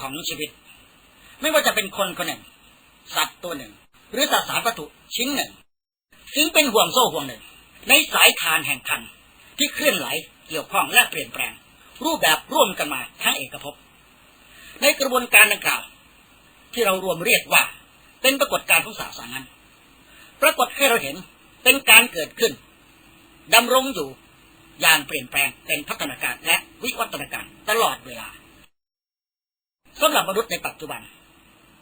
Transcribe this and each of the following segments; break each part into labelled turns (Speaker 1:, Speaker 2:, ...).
Speaker 1: ของชีวิต ไม่ว่าจะเป็นคนคนหนึ่ง สัตว์ตัวหนึ่ง หรือสสารวัตถุชิ้นหนึ่ง ซึ่งเป็นห่วงโซ่ห่วงหนึ่ง ในสายทานแห่งคันที่เคลื่อนไหวเกี่ยวข้องและเปลี่ยนแปลง รูปแบบร่วมกันมาทั้งเอกภพในกระบวนการดังกล่าว ที่เรารวมเรียกว่า เป็นปรากฏการณ์ของสสารนั้น ปรากฏให้เราเห็นเป็นการเกิดขึ้นดำรงอยู่อย่างเปลี่ยนแปลงเป็นพัฒนาการและวิวัฒนาการตลอดเวลา สำหรับมนุษย์ในปัจจุบัน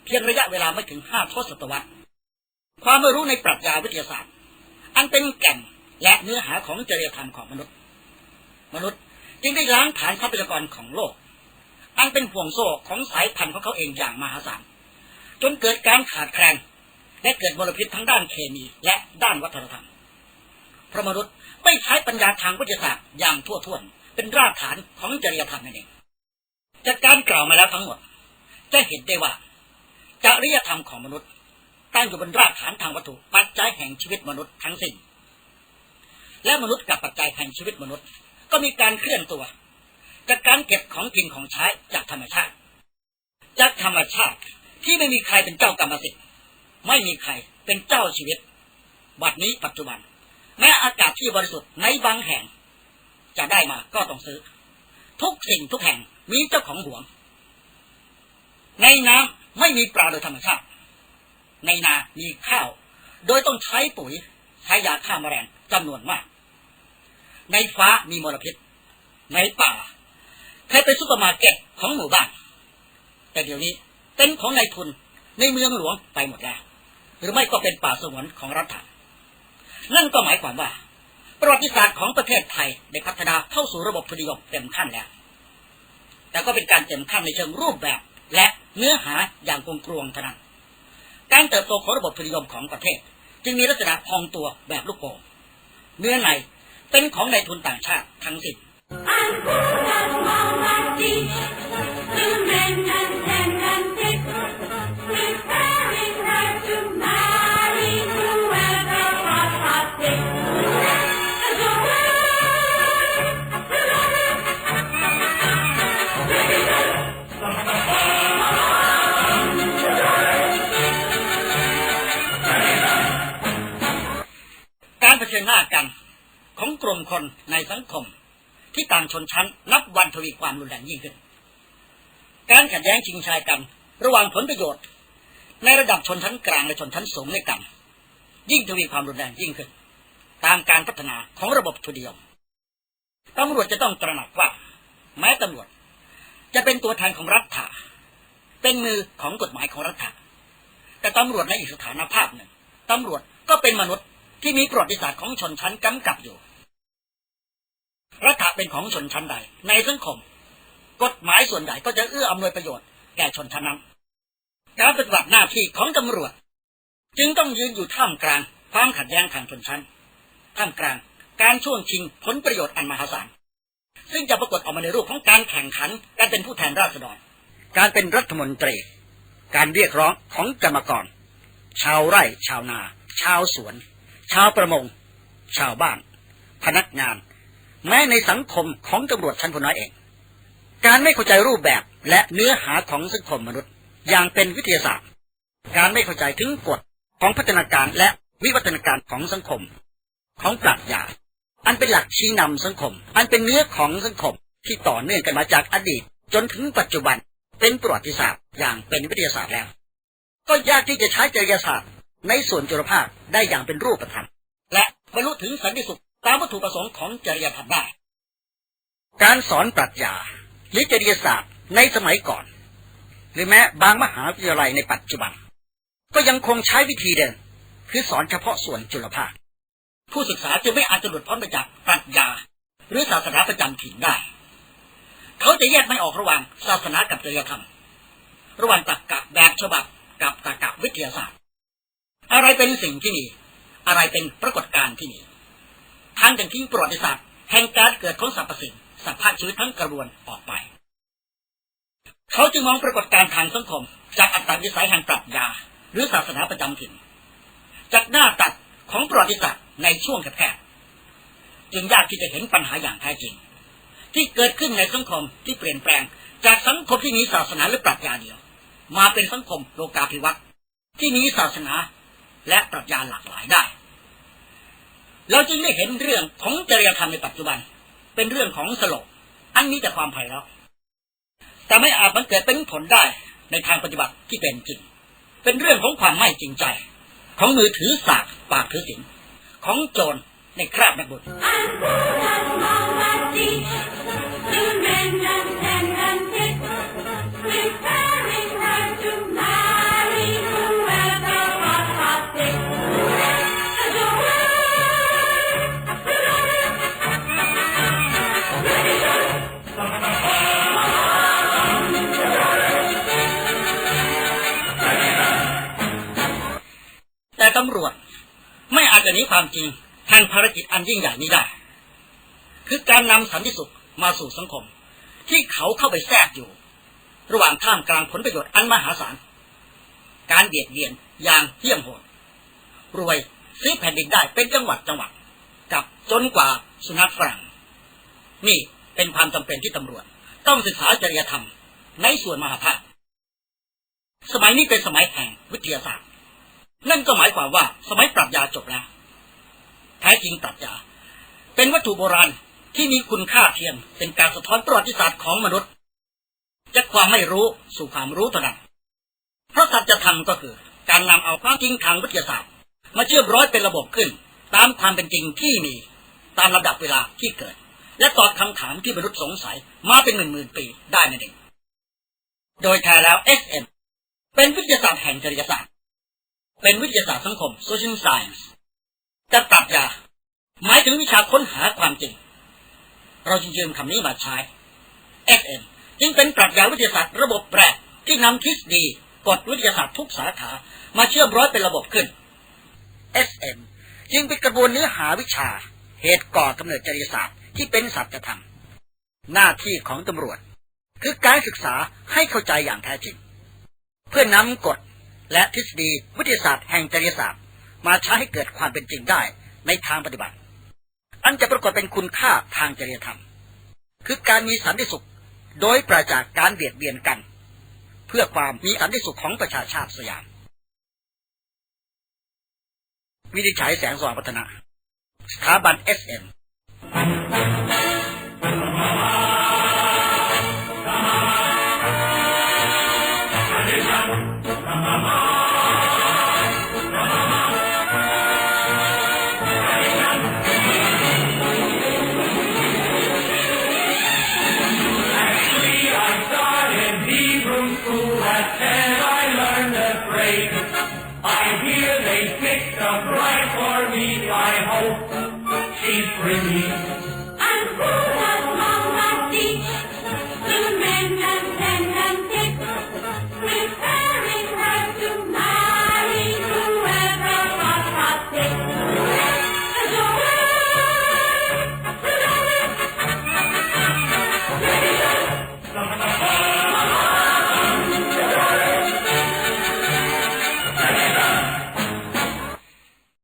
Speaker 1: เพียงระยะเวลาไม่ถึงห้าทศตวรรษ ความไม่รู้ในปรัชญาวิทยาศาสตร์ อันเป็นแก่นและเนื้อหาของจริยธรรมของมนุษย์ มนุษย์จึงได้ล้างฐานทรัพยากรของโลก อันเป็นห่วงโซ่ของสายพันธุ์ของเขาเองอย่างมหาศาลจนเกิดการขาดแคลนและเกิดมลพิษทั้งด้านเคมีและด้านวัฒนธรรมเพราะมนุษย์ไม่ใช้ปัญญาทางวิทยาศาสตร์อย่างทั่วท่วน เป็นรากฐานของจริยธรรมนั่นเองจากการกล่าวมาแล้วทั้งหมด จะเห็นได้ว่าจริยธรรมของมนุษย์ ตั้งอยู่บนรากฐานทางวัตถุปัจจัยแห่งชีวิตมนุษย์ทั้งสิ้น และมนุษย์กับปัจจัยแห่งชีวิตมนุษย์ ก็มีการเคลื่อนตัว จากการเก็บของกินของใช้จากธรรมชาติ จากธรรมชาติที่ไม่มีใครเป็นเจ้ากรรมสิทธิ์ไม่มีใครเป็นเจ้าชีวิตบัดนี้ปัจจุบัน แม้อากาศที่บริสุทธิ์ในบางแห่ง จะได้มาก็ต้องซื้อ ทุกสิ่งทุกแห่งมีเจ้าของห่วง ในน้ำไม่มีปลาโดยธรรมชาติ ในนา มีข้าว โดยต้องใช้ปุ๋ย ใช้ยาฆ่าแมลงจำนวนมาก ในฟ้ามีมลพิษ ในป่าเคยเป็นซุปเปอร์มาร์เก็ตของหมู่บ้าน แต่เดี๋ยวนี้เป็นของนายทุนในเมืองหลวงไปหมดแล้ว หรือไม่ก็เป็นป่าสงวนของรัฐนั่นก็หมายความว่า ประวัติศาสตร์ของประเทศไทยได้พัฒนาเข้าสู่ระบบทุนนิยมเต็มขั้นแล้ว แต่ก็เป็นการเต็มขั้นในเชิงรูปแบบ และเนื้อหาอย่างกลมกลวงเท่านั้นการเติบโตของระบบทุนนิยมของประเทศ จึงมีลักษณะพองตัวแบบลูกโป่งเนื้อในเป็นของนายทุนต่างชาติทั้งสิ้น กลุ่มคนในสังคม ที่ต่างชนชั้นนับวันทวีความรุนแรงยิ่งขึ้น การขัดแย้งชิงชัยกัน ระหว่างผลประโยชน์ ในระดับชนชั้นกลางและชนชั้นสูงในกัน ยิ่งทวีความรุนแรงยิ่งขึ้น ตามการพัฒนาของระบบทุนนิยมตำรวจจะต้องตระหนักว่า แม้ตำรวจ จะเป็นตัวแทนของรัฐาเป็นมือของกฎหมายของรัฐาแต่ตำรวจในอีกสถานภาพหนึ่งตำรวจก็เป็นมนุษย์ที่มีประวัติศาสตร์ของชนชั้นกำกับอยู่ รัฐเป็นของชนชั้นใด ในสังคม กฎหมายส่วนใหญ่ก็จะเอื้ออำนวยประโยชน์แก่ชนชั้นนั้น การปฏิบัติหน้าที่ของตำรวจ จึงต้องยืนอยู่ท่ามกลางความขัดแย้งทางชนชั้น ท่ามกลางการช่วงชิงผลประโยชน์อันมหาศาลซึ่งจะปรากฏออกมาในรูปของการแข่งขันการเป็นผู้แทนราษฎร การเป็นรัฐมนตรี การเรียกร้องของกรรมกร ชาวไร่ ชาวนา ชาวสวน ชาวประมง ชาวบ้าน พนักงาน แม้ในสังคมของตำรวจชั้นผู้น้อยเอง การไม่เข้าใจรูปแบบและเนื้อหาของสังคมมนุษย์ อย่างเป็นวิทยาศาสตร์ การไม่เข้าใจถึงกฎของพัฒนาการและวิวัฒนาการของสังคม ของปรัชญาอันเป็นหลักชี้นำสังคม อันเป็นเนื้อของสังคมที่ต่อเนื่องกันมาจากอดีต จนถึงปัจจุบันเป็นประวัติศาสตร์อย่างเป็นวิทยาศาสตร์แล้ว ก็ยากที่จะใช้จริยศาสตร์ในส่วนจุลภาคได้อย่างเป็นรูปธรรม และบรรลุถึงสันติสุข ตามวัตถุประสงค์ของจริยธรรมได้ การสอนปรัชญาหรือจริยศาสตร์ในสมัยก่อน หรือแม้บางมหาวิทยาลัยในปัจจุบัน ก็ยังคงใช้วิธีเดิมคือสอนเฉพาะส่วนจุลภาค ผู้ศึกษาจะไม่อาจจะหลุดพ้นไปจากปรัชญา หรือศาสนาประจำถิ่นได้ เขาจะแยกไม่ออกระหว่างศาสนากับจริยธรรม ระหว่างตรรกะแบบฉบับกับตรรกะวิทยาศาสตร์ อะไรเป็นสิ่งที่มี อะไรเป็นปรากฏการณ์ที่มี ทางจึงทิ้งประวัติศาสตร์แห่งการเกิดของสรรพสิ่งสภาพชีวิตทั้งกระบวนออกไป เขาจึงมองปรากฏการณ์ทางสังคม จากอัตตาวิสัยแห่งปรัชญา หรือศาสนาประจำถิ่น จากหน้าตัดของประวัติศาสตร์ในช่วงแคบๆจึงยากที่จะเห็นปัญหาอย่างแท้จริง ที่เกิดขึ้นในสังคมที่เปลี่ยนแปลง จากสังคมที่มีศาสนาหรือปรัชญาเดียว มาเป็นสังคมโลกาภิวัตน์ที่มีศาสนาและปรัชญาหลากหลายได้ เราจึงได้เห็นเรื่องของจริยธรรมในปัจจุบัน เป็นเรื่องของสลบอันนี้แต่ความไพเราะแต่ไม่อาจมันเกิดเป็นผลได้ในทางปฏิบัติที่เป็นจริง เป็นเรื่องของความไม่จริงใจ ของมือถือสากปากถือสินของโจรในคราบนักบุญ ตำรวจ ไม่อาจจะหนีความจริงแห่งภารกิจอันยิ่งใหญ่นี้ได้ คือการนำสันติสุขมาสู่สังคม ที่เขาเข้าไปแทรกอยู่ ระหว่างท่ามกลางผลประโยชน์อันมหาศาล การเบียดเบียนอย่างเที่ยมโหด รวยซื้อแผ่นดินได้เป็นจังหวัดจังหวัด กับจนกว่าสุนัขฝรั่ง นี่เป็นความจำเป็นที่ตำรวจ ต้องศึกษาจริยธรรมในส่วนมหาภาคสมัยนี้เป็นสมัยแห่งวิทยาศาสตร์ นั่นก็หมายความว่าสมัยปรัชญาจบแล้ว แท้จริงปรัชญา เป็นวัตถุโบราณที่มีคุณค่าเทียม เป็นการสะท้อนประวัติศาสตร์ของมนุษย์จากความไม่รู้สู่ความรู้เท่านั้นเพราะสัจธรรมก็คือ การนำเอาความจริงทางวิทยาศาสตร์ มาเชื่อมร้อยเป็นระบบขึ้น ตามความเป็นจริงที่มี ตามระดับเวลาที่เกิด และตอบคำถามที่มนุษย์สงสัยมาเป็นหมื่นหมื่นปีได้นั่นเองโดยแท้แล้ว SM เป็นวิทยาศาสตร์แห่งจริยศาสตร์ เป็นวิทยาศาสตร์สังคม social science แต่ปรัชญาหมายถึงวิชาค้นหาความจริง เราจึงยืมคำนี้มาใช้ SM จึงเป็นปรัชญาวิทยาศาสตร์ระบบแปรที่นำทฤษฎีกฎวิทยาศาสตร์ทุกสาขา มาเชื่อมร้อยเป็นระบบขึ้น SM จึงเป็นกระบวนเนื้อหาวิชา เหตุก่อกำเนิดจริยศาสตร์ที่เป็นสัจธรรม หน้าที่ของตำรวจ คือการศึกษาให้เข้าใจอย่างแท้จริง เพื่อนำกฎ และทฤษฎีวิทยาศาสตร์แห่งจริยศาสตร์ มาใช้ให้เกิดความเป็นจริงได้ในทางปฏิบัติ อันจะปรากฏเป็นคุณค่าทางจริยธรรม คือการมีสันติสุขโดยปราศจากการเบียดเบียนกัน เพื่อความมีสันติสุขของประชาชาติสยาม วินิจฉัยแสงสว่างพัฒนาสถาบัน SM
Speaker 2: Hebrew I hear they picked a bride for me, I hope she's pretty.